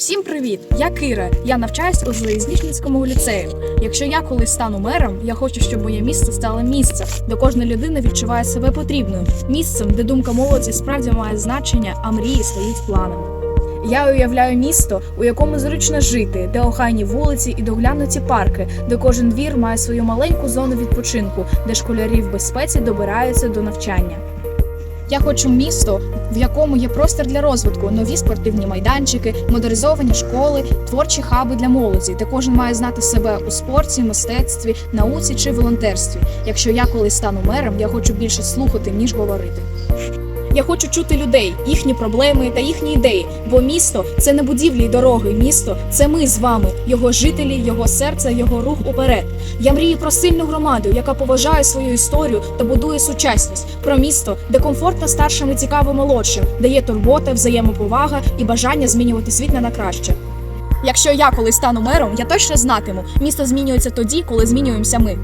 Всім привіт! Я Кира. Я навчаюсь у Залізничницькому ліцею. Якщо я колись стану мером, я хочу, щоб моє місто стало місцем, де кожна людина відчуває себе потрібною, місцем, де думка молоді справді має значення, а мрії стають планами. Я уявляю місто, у якому зручно жити, де охайні вулиці і доглянуті парки, де кожен двір має свою маленьку зону відпочинку, де школярі в безпеці добираються до навчання. Я хочу місто, в якому є простір для розвитку, нові спортивні майданчики, модернізовані школи, творчі хаби для молоді, де кожен має знати себе у спорті, мистецтві, науці чи волонтерстві. Якщо я колись стану мером, я хочу більше слухати, ніж говорити. Я хочу чути людей, їхні проблеми та їхні ідеї, бо місто це не будівлі й дороги. Місто це ми з вами, його жителі, його серце, його рух уперед. Я мрію про сильну громаду, яка поважає свою історію та будує сучасність. Про місто, де комфортно старшим і цікаво молодшим, де є турбота, взаємоповага і бажання змінювати світ не на краще. Якщо я колись стану мером, я точно знатиму, місто змінюється тоді, коли змінюємося ми.